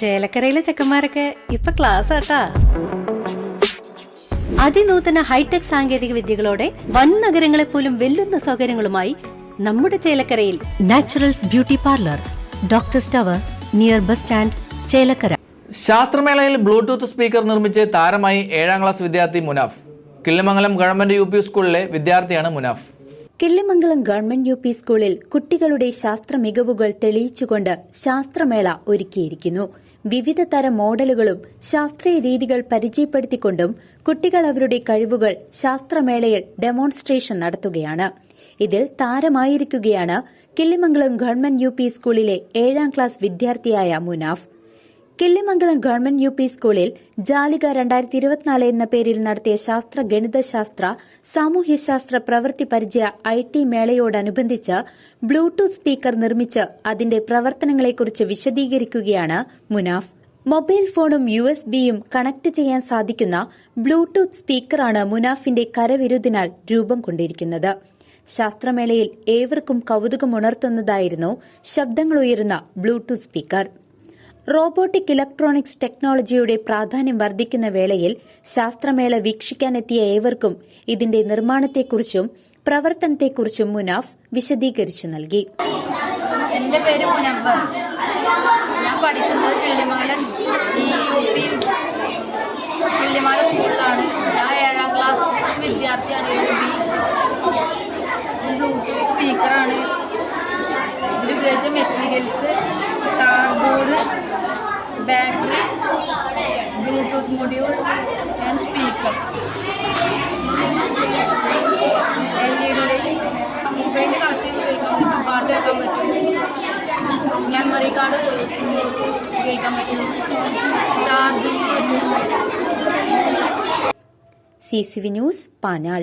ചേലക്കരയിലെ ചെക്കന്മാരൊക്കെ ഇപ്പൊ ക്ലാസ് ആട്ടാ അതിനൂതന ഹൈടെക് സാങ്കേതിക വിദ്യകളോടെ വൻ നഗരങ്ങളെ പോലും വെല്ലുന്ന സൗകര്യങ്ങളുമായി നമ്മുടെ ചേലക്കരയിൽ Naturals beauty parlour doctor tower near bus stand Chelakkara. ശാസ്ത്രമേളയിൽ Bluetooth speaker നിർമ്മിച്ച് താരമായി ഏഴാം ക്ലാസ് വിദ്യാർത്ഥി മുനാഫ്. കിള്ളിമംഗലം ഗവൺമെന്റ് യു സ്കൂളിലെ വിദ്യാർത്ഥിയാണ് Munaf. Killimangalam government U P സ്കൂളിൽ കുട്ടികളുടെ ശാസ്ത്ര മികവുകൾ തെളിയിച്ചുകൊണ്ട് ശാസ്ത്രമേള ഒരുക്കിയിരിക്കുന്നു. വിവിധ തരം മോഡലുകളും ശാസ്ത്രീയ രീതികൾ പരിചയപ്പെടുത്തിക്കൊണ്ടും കുട്ടികൾ അവരുടെ കഴിവുകൾ ശാസ്ത്രമേളയിൽ ഡെമോൺസ്ട്രേഷൻ നടത്തുകയാണ്. ഇതിൽ താരമായിരിക്കുകയാണ് കിള്ളിമംഗലം ഗവൺമെന്റ് യു പി സ്കൂളിലെ ഏഴാം ക്ലാസ് വിദ്യാർത്ഥിയായ Munaf. Killimangalam government U P സ്കൂളിൽ ജാലിക രണ്ടായിരത്തി ഇരുപത്തിനാല് എന്ന പേരിൽ നടത്തിയ ശാസ്ത്ര ഗണിതശാസ്ത്ര സാമൂഹ്യശാസ്ത്ര പ്രവൃത്തി പരിചയ ഐ ടി മേളയോടനുബന്ധിച്ച് ബ്ലൂടൂത്ത് സ്പീക്കർ നിർമ്മിച്ച് അതിന്റെ പ്രവർത്തനങ്ങളെക്കുറിച്ച് വിശദീകരിക്കുകയാണ് മുനാഫ്. മൊബൈൽ ഫോണും യു എസ് ബിയും കണക്ട് ചെയ്യാൻ സാധിക്കുന്ന ബ്ലൂടൂത്ത് സ്പീക്കറാണ് മുനാഫിന്റെ കരവിരുതിനാൽ രൂപം കൊണ്ടിരിക്കുന്നത്. ശാസ്ത്രമേളയിൽ ഏവർക്കും കൗതുകമുണർത്തുന്നതായിരുന്നു ശബ്ദങ്ങളുയരുന്ന ബ്ലൂടൂത്ത് സ്പീക്കർ. റോബോട്ടിക് ഇലക്ട്രോണിക്സ് ടെക്നോളജിയുടെ പ്രാധാന്യം വർദ്ധിക്കുന്ന വേളയിൽ ശാസ്ത്രമേള വീക്ഷിക്കാനെത്തിയ ഏവർക്കും ഇതിന്റെ നിർമ്മാണത്തെക്കുറിച്ചും പ്രവർത്തനത്തെക്കുറിച്ചും മുനാഫ് വിശദീകരിച്ചു നൽകി. എന്റെ പേര് മുനവർ ഞാൻ പഠിക്കുന്നത് കിള്ളിമംഗലം ജി യു പി സ്കൂളിലാണ്. ഞാൻ ഏഴാം ക്ലാസ് വിദ്യാർത്ഥിയാണ് U P. Bluetooth materials battery Bluetooth module and speaker L E ഡിയിലേക്ക് മൊബൈലിൽ കണക്ട് ചെയ്ത് ഉപയോഗിക്കാൻ പറ്റും പാട്ട് കേൾക്കാൻ പറ്റും. മെമ്മറി കാർഡ് ഉപയോഗിക്കാൻ പറ്റും. ചാർജിങ് പറ്റും. C C V news Panjal